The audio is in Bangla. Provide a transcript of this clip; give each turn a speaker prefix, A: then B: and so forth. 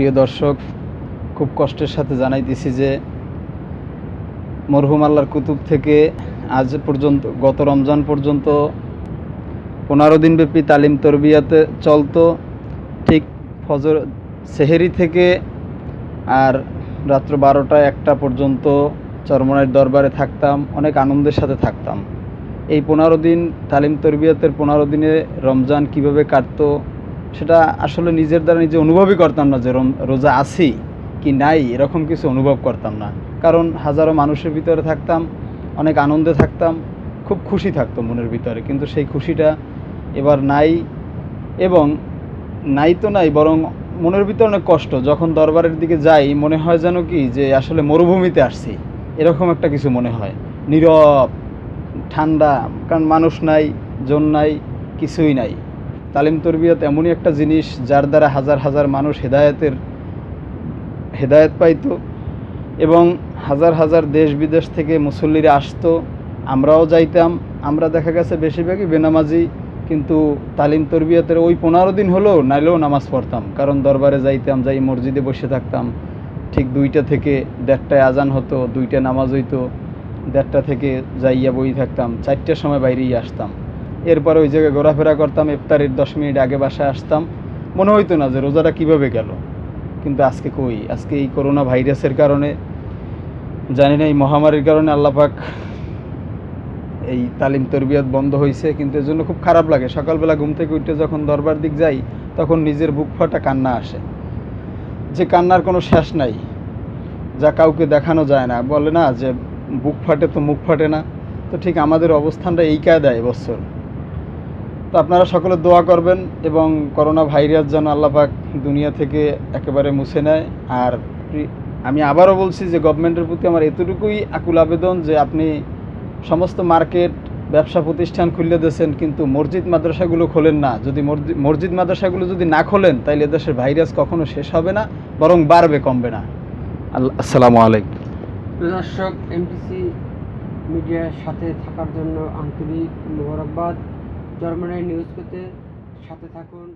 A: প্রিয় দর্শক, খুব কষ্টের সাথে জানাইতেছি যে মরহুম আল্লাহর কুতুব থেকে আজ পর্যন্ত, গত রমজান পর্যন্ত পনেরো দিনব্যাপী তালিম তরবিয়াতে চলতো। ঠিক ফজর সেহেরি থেকে আর রাত্র বারোটা একটা পর্যন্ত চরমনাইয়ের দরবারে থাকতাম, অনেক আনন্দের সাথে থাকতাম। এই পনেরো দিন তালিম তরবিয়াতের পনেরো দিনে রমজান কীভাবে কাটতো সেটা আসলে নিজের দ্বারা নিজে অনুভবই করতাম না যে রোজা আছি কি নাই, এরকম কিছু অনুভব করতাম না। কারণ হাজারো মানুষের ভিতরে থাকতাম, অনেক আনন্দে থাকতাম, খুব খুশি থাকতো মনের ভিতরে। কিন্তু সেই খুশিটা এবার নাই এবং নাই তো নাই, বরং মনের ভিতরে অনেক কষ্ট। যখন দরবারের দিকে যাই, মনে হয় যেন কি যে আসলে মরুভূমিতে আসছি। এরকম একটা কিছু মনে হয়। নীরব, ঠান্ডা, কারণ মানুষ নাই, জন নাই, কিছুই নাই। তালিম তরবিয়ত এমনই একটা জিনিস যার দ্বারা হাজার হাজার মানুষ হেদায়তের, হেদায়েত পাইতো এবং হাজার হাজার দেশ বিদেশ থেকে মুসল্লিরা আসতো। আমরাও যাইতাম। আমরা দেখা গেছে বেশিরভাগই বেনামাজি, কিন্তু তালিম তরবিয়তের ওই পনেরো দিন হলেও নাইলেও নামাজ পড়তাম। কারণ দরবারে যাইতাম, যাই মসজিদে বসে থাকতাম। ঠিক দুইটা থেকে দেড়টায় আজান হতো, দুইটা নামাজ হইতো, দেড়টা থেকে যাইয়া বই থাকতাম, চারটের সময় বাইরেই আসতাম। এরপরে ওই জায়গায় ঘোরাফেরা করতাম, ইফতারের দশ মিনিট আগে বাসায় আসতাম। মনে হইতো না যে রোজাটা কীভাবে গেল। কিন্তু আজকে কই? আজকে এই করোনা ভাইরাসের কারণে, জানি না, এই মহামারীর কারণে আল্লাপাক এই তালিম তরবিয়ত বন্ধ হয়েছে কিন্তু এর জন্য খুব খারাপ লাগে। সকালবেলা ঘুম থেকে উঠে যখন দরবার দিক যাই, তখন নিজের বুক ফাটা কান্না আসে। যে কান্নার কোনো শেষ নাই, যা কাউকে দেখানো যায় না। বলে না যে, বুক ফাটে তো মুখ ফাটে না। তো ঠিক আমাদের অবস্থানটা এই কায়দায় এবছর তো আপনারা সকলে দোয়া করবেন এবং করোনা ভাইরাস যেন আল্লাপাক দুনিয়া থেকে একেবারে মুছে নেয়। আর আমি আবারও বলছি যে গভর্নমেন্টের প্রতি আমার এতটুকুই আকুল আবেদন যে আপনি সমস্ত মার্কেট ব্যবসা প্রতিষ্ঠান খুলে দিয়েছেন কিন্তু মসজিদ মাদ্রাসাগুলো খোলেন না। যদি মসজি- মসজিদ মাদ্রাসাগুলো যদি না খোলেন তাইলে দেশের ভাইরাস কখনো শেষ হবে না বরং বাড়বে কমবে না। আল্লাহ আসসালামু আলাইকুম।
B: দর্শক এমটিসি মিডিয়ার সাথে থাকার জন্য আন্তরিক মোবারকবাদ। জার্মানি নিউজ পেতে সাথে থাকুন।